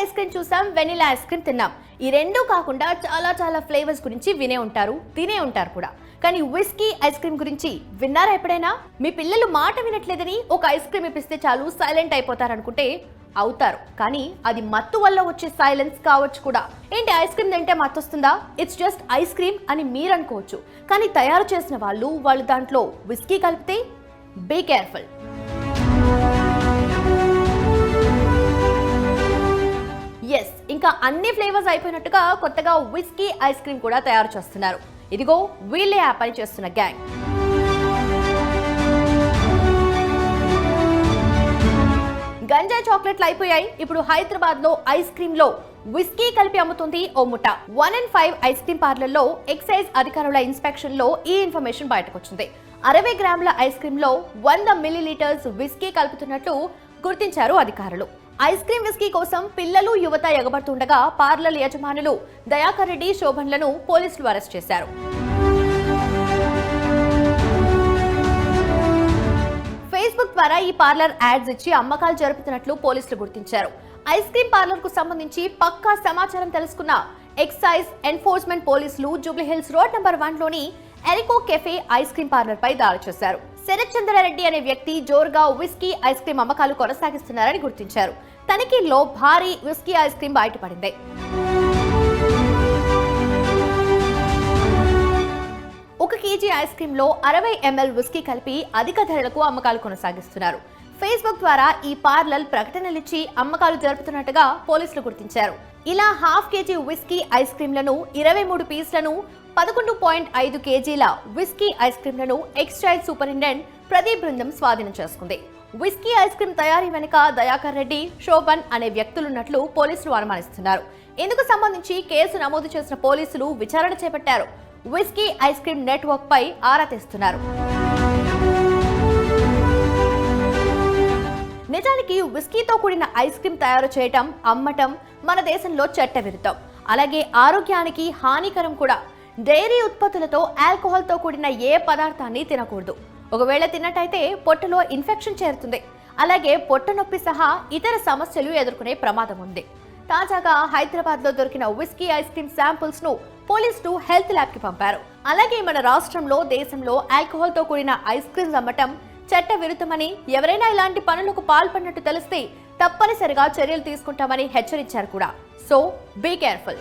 Ice cream చూసాం vanilla ice cream తిన్నాం. ఈ రెండు కాకుండా చాలా చాలా ఫ్లేవర్స్ గురించి వినే ఉంటారు తినే ఉంటారు కూడా. కానీ విస్కీ ఐస్ క్రీమ్ గురించి విన్నారా ఎప్పుడైనా? మీ పిల్లలు మాట వినట్లేదని ఒక ఐస్ క్రీమ్ ఇప్పిస్తే చాలు సైలెంట్ అయిపోతారనుకుంటే అవుతారు. కానీ అది మత్తు వల్ల వచ్చే సైలెన్స్ కావచ్చు కూడా. ఏంటి ఐస్ క్రీమ్ తింటే మత్తు వస్తుందా? ఇట్స్ జస్ట్ ఐస్ క్రీమ్ అని మీరు అనుకోవచ్చు కానీ తయారు చేసిన వాళ్ళు వాళ్ళు దాంట్లో విస్కీ కలిపితే బీ కేర్ఫుల్. ఇంకా అన్ని ఫ్లేవర్స్ అయిపోయినట్టుగా కొత్తగా విస్కీ ఐస్ క్రీమ్ కూడా తయారు చేస్తున్నారు. ఇదిగో వీళ్ళే ఆ పని చేస్తున్న గ్యాంగ్. గంజాయి చాక్లెట్లు అయిపోయాయి. ఇప్పుడు హైదరాబాద్లో ఐస్ క్రీమ్లో విస్కీ కలిపి అమ్ముతుంది ఓ ముఠ. One and five ice cream పార్లర్లో excise అధికారుల ఇన్స్పెక్షన్లో ఈ ఇన్ఫర్మేషన్ బయటకు వచ్చింది అరవై గ్రాముల ఐస్ క్రీమ్లో వంద మిల్లీలీటర్స్ విస్కీ కలుపుతున్నట్లు గుర్తించారు అధికారులు. ఐస్ క్రీమ్ విస్కీ కోసం పిల్లలు యువత ఎగబడుతుండగా పార్లర్ యజమానులు దయాకర్ రెడ్డి శోభన్లను పోలీసులు అరెస్ట్ చేశారు. ఫేస్బుక్ ద్వారా ఈ పార్లర్ యాడ్స్ ఇచ్చి అమ్మకాలు జరుపుతున్నట్లు పోలీసులు గుర్తించారు. ఐస్ క్రీమ్ పార్లర్కు సంబంధించి పక్కా సమాచారం తెలుసుకున్న ఎక్సైజ్ ఎన్ఫోర్స్మెంట్ పోలీసులు జూబ్లీహిల్స్ రోడ్ నెంబర్ వన్లోని ఎరికో కెఫే ఐస్ క్రీమ్ పార్లర్ పై దాడి చేశారు. శరత్చంద్రారెడ్డి అనే వ్యక్తి జోరుగా విస్కీ ఐస్ క్రీమ్ అమ్మకాలు కొనసాగిస్తున్నారని గుర్తించారు. తనిఖీల్లో భారీ విస్కీ ఐస్ క్రీమ్ బయటపడింది. ఒక కేజీ ఐస్ క్రీమ్లో అరవై ఎంఎల్ విస్కీ కలిపి అధిక ధరలకు అమ్మకాలు కొనసాగిస్తున్నారు. ఫేస్బుక్ ద్వారా ఈ పార్లర్ ప్రకటనలిచ్చి అమ్మకాలు జరుపుతున్నట్టుగా పోలీసులు గుర్తించారు. ఇలా హాఫ్ కేజీ విస్కీ ఐస్ క్రీంలను ఇరవై మూడు పీస్లను పదకొండు పాయింట్ ఐదు కేజీల విస్కీ ఐస్ క్రీంలను ఎక్స్టైజ్ సూపరింటెండెంట్ ప్రదీప్ బృందం స్వాధీనం చేసుకుంది. విస్కీ ఐస్ క్రీం తయారీ వెనుక దయాకర్ రెడ్డి శోభన్ అనే వ్యక్తులున్నట్లు పోలీసులు అనుమానిస్తున్నారు. ఇందుకు సంబంధించి కేసు నమోదు చేసిన పోలీసులు విచారణ చేపట్టారు. విస్కీ ఐస్ క్రీమ్ నెట్వర్క్ పై ఆరా తీస్తున్నారు. నిజానికి విస్కీతో కూడిన ఐస్ క్రీమ్ తయారు చేయటం అమ్మటం మన దేశంలో చట్టవిరుద్ధం అలాగే ఆరోగ్యానికి హానికరం కూడా. డైరీ ఉత్పత్తులతో ఆల్కహాల్తో కూడిన ఏ పదార్థాన్ని తినకూడదు. ఒకవేళ తిన్నట్టయితే పొట్టలో ఇన్ఫెక్షన్ చేరుతుంది. అలాగే పొట్ట నొప్పి సహా ఇతర సమస్యలు ఎదుర్కొనే ప్రమాదం ఉంది. తాజాగా హైదరాబాద్లో దొరికిన విస్కీ ఐస్ క్రీమ్ శాంపుల్స్ను పోలీసులు హెల్త్ ల్యాబ్కి పంపారు. అలాగే మన రాష్ట్రంలో దేశంలో ఆల్కహాల్తో కూడిన ఐస్ క్రీమ్స్ అమ్మటం చట్ట విరుద్ధమని ఎవరైనా ఇలాంటి పనులకు పాల్పడినట్టు తెలిస్తే తప్పనిసరిగా చర్యలు తీసుకుంటామని హెచ్చరించారు కూడా. So be careful